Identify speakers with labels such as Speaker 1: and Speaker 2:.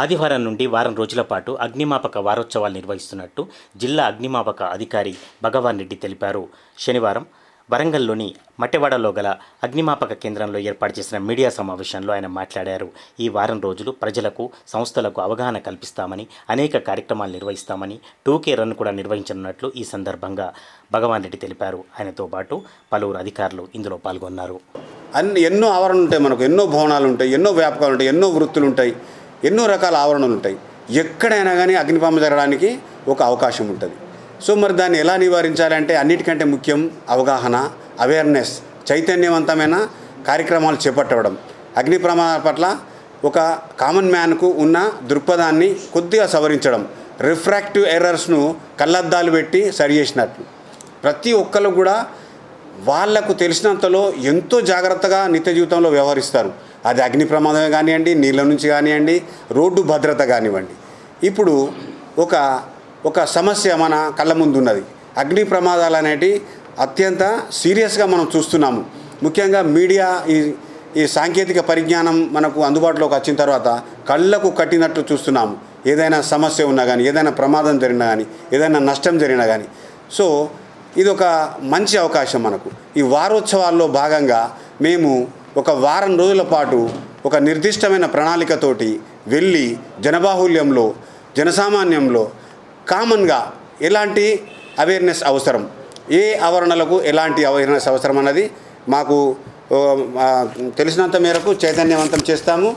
Speaker 1: ఆదివారం నుండి వారం రోజుల పాటు అగ్నిమాపక వారోత్సవాలు నిర్వహిస్తున్నట్టు జిల్లా అగ్నిమాపక అధికారి భగవాన్ రెడ్డి తెలిపారు. శనివారం వరంగల్లోని మట్టెవాడలో గల అగ్నిమాపక కేంద్రంలో ఏర్పాటు చేసిన మీడియా సమావేశంలో ఆయన మాట్లాడారు. ఈ వారం రోజులు ప్రజలకు సంస్థలకు అవగాహన కల్పిస్తామని అనేక కార్యక్రమాలు నిర్వహిస్తామని టూకే రన్ కూడా నిర్వహించనున్నట్లు ఈ సందర్భంగా భగవాన్ రెడ్డి తెలిపారు. ఆయనతో పాటు పలువురు అధికారులు ఇందులో పాల్గొన్నారు.
Speaker 2: అన్ని ఎన్నో ఆవరణలు ఉంటాయి మనకు ఎన్నో భవనాలు ఉంటాయి ఎన్నో వ్యాపకాలు ఉంటాయి ఎన్నో వృత్తులు ఉంటాయి. ఎన్నో రకాల ఆవరణలు ఉంటాయి. ఎక్కడైనా కానీ అగ్నిపాము జరగడానికి ఒక అవకాశం ఉంటుంది. సో మరి దాన్ని ఎలా నివారించాలంటే అన్నిటికంటే ముఖ్యం అవగాహన అవేర్నెస్ చైతన్యవంతమైన కార్యక్రమాలు చేపట్టడం. అగ్ని ప్రమాదాల పట్ల ఒక కామన్ మ్యాన్కు ఉన్న దృక్పథాన్ని కొద్దిగా సవరించడం. రిఫ్రాక్టివ్ ఎర్రర్స్ను కళ్ళద్దాలు పెట్టి సరి చేసినట్లు ప్రతి ఒక్కరు కూడా వాళ్ళకు తెలిసినంతలో ఎంతో జాగ్రత్తగా నిత్య జీవితంలో వ్యవహరిస్తారు. అది అగ్ని ప్రమాదమే కానివ్వండి నీళ్ళ నుంచి కానివ్వండి రోడ్డు భద్రత కానివ్వండి. ఇప్పుడు ఒక ఒక సమస్య మన కళ్ళ ముందు ఉన్నది అగ్ని ప్రమాదాలు అనేటి అత్యంత సీరియస్గా మనం చూస్తున్నాము. ముఖ్యంగా మీడియా ఈ ఈ సాంకేతిక పరిజ్ఞానం మనకు అందుబాటులోకి వచ్చిన తర్వాత కళ్ళకు కట్టినట్టు చూస్తున్నాము. ఏదైనా సమస్య ఉన్నా కానీ ఏదైనా ప్రమాదం జరిగినా కానీ ఏదైనా నష్టం జరిగినా కానీ సో ఇది ఒక మంచి అవకాశం మనకు. ఈ వారోత్సవాల్లో భాగంగా మేము ఒక వారం రోజుల పాటు ఒక నిర్దిష్టమైన ప్రణాళికతోటి వెళ్ళి జనబాహుల్యంలో జనసామాన్యంలో కామన్గా ఎలాంటి అవేర్నెస్ అవసరం? ఏ ఆవరణలకు ఎలాంటి అవేర్నెస్ అవసరం అన్నది మాకు తెలిసినంత మేరకు చైతన్యవంతం చేస్తాము.